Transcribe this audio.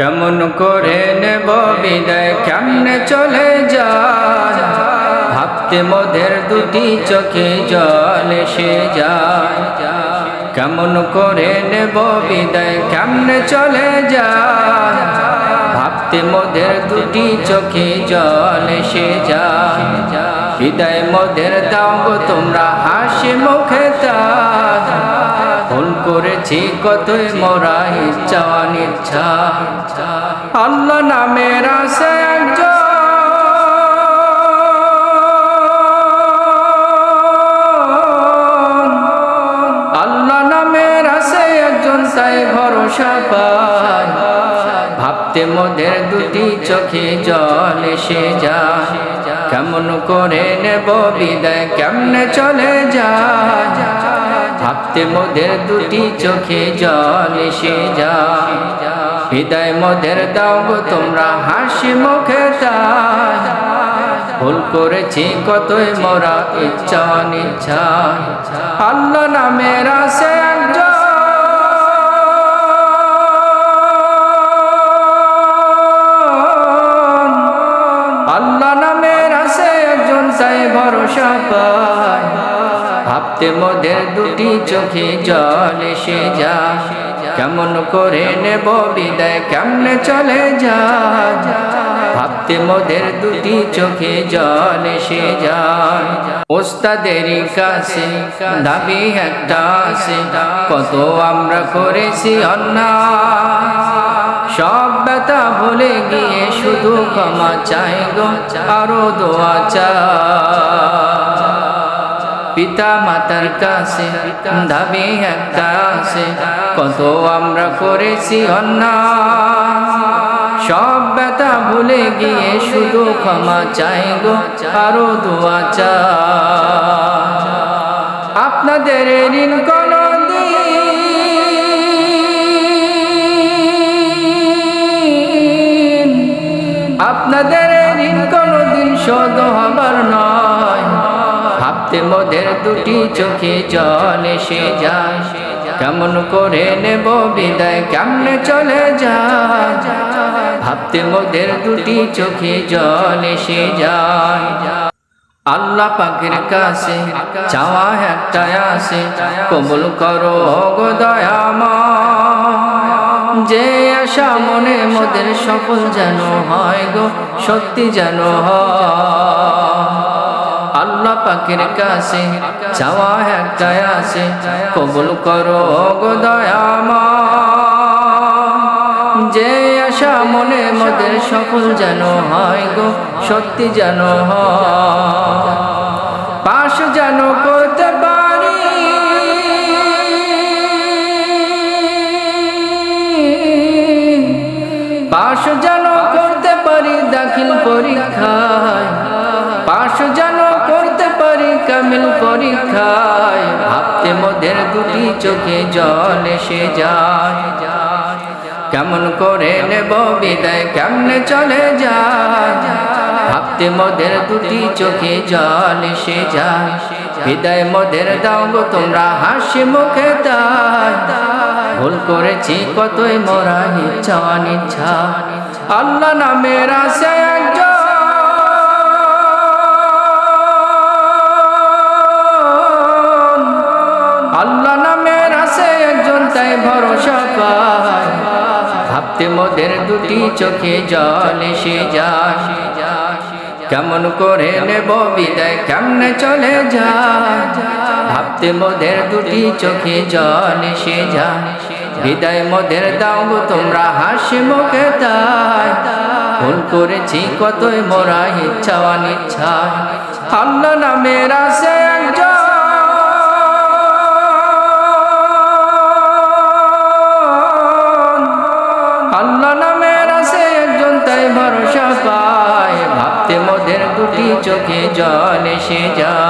কেমন করে নেব বিদায়, কেমনে চলে যায়? ভাবতে মোদের দুটি চোখে জল এসে যায়। কেমন করে নেব বিদায়, কেমনে চলে যায়? ভাবতে মোদের দুটি চোখে জল এসে যায়। বিদায় মোদের দাও তোমরা হাসি মুখে তা ভুল করেছি, কতই মোরা ইচ্ছা। অনিচ্ছা আল্লাহ নামের আছে আল্লাহ নামের একজন, তাই ভরসা পায় ভাবতে মোদের দুটি চোখে জল এসে যায়। কেমন করে নেব বিদায়, কেমনে মোদের দুটি চোখে জল এসে যায় হৃদয় মোদের দাও গো তোমরা, হাসি মুখে ভুল করেছি কতই মোরা ইচ্ছা অনিচ্ছা আল্লাহ নামের আছে একজন। আল্লাহ নামের আছে একজন, তাই ভরসা পায়। ভাবতে মোদের দুটি চোখে জল এসে যায় কেমন করে নেব বিদায়, কেমনে চলে যায় ভাবতে মোদের দুটি চোখে জল এসে যায় ওস্তাদের কাছে দাবি একটা আছে, কত আমরা করেছি অন্যায়। সব ব্যথা ভুলে গিয়ে শুধু ক্ষমা চাই গো, আরও দোয়া চাই। পিতা মাতার কাছে, দাবি একটা আছে, কত আমরা করেছি অন্যায়। সব ব্যথা ভুলে গিয়ে শুধু ক্ষমা চাই গো, আরও দোয়া চা আপনাদের ঋণ মোদের দুটি চোখে জল এসে যায়। কেমন করে নেব বিদায়, কেমনে চলে যায়? ভাবতে মোদের দুটি চোখে জল এসে যায়। আল্লাহ পাকের কাছে চাওয়া একটা আছে, কবুল করো গো দয়ামা যে আশা মনে মোদের সফল যেন হয় গো, সত্যি যেন হয়। আল্লাহ পাকের কাছে চাওয়া একটা আছে কবুল করো গো যে আশা মনে মোদের সফল যেন হয় গো, সত্যি যেন হয়। পাশ যেন করতে পারি। পাশ যেন করতে পারি, দাখিল পরীক্ষায়। পাশ যেন কামিল পরীক্ষায়, ভাবতে মোদের দুটি চোখে জল এসে যায়। কেমন করে নেব বিদায়, কেমনে চলে যায়? ভাবতে মোদের দুটি চোখে জল এসে যায়। হৃদয় মোদের দাও গো, তোমরা হাসি মুখে তাই ভুল করেছি কতই মোরা ইচ্ছা অনিচ্ছা। আল্লাহ নামের আছে ভরসা পায়। ভাবতে মোদের দুটি চোখে জল এসে যায়। কেমন করে নেব বিদায়, কেমনে চলে যায়। ভাবতে মোদের দুটি চোখে জল এসে যায়। হৃদয় মোদের দাও তোমরা হাসি মুখে তাই। ভুল করেছি, কতই মোরা ইচ্ছা অনিচ্ছা আল্লাহ নামের আছে একজন। ভরসা সে জল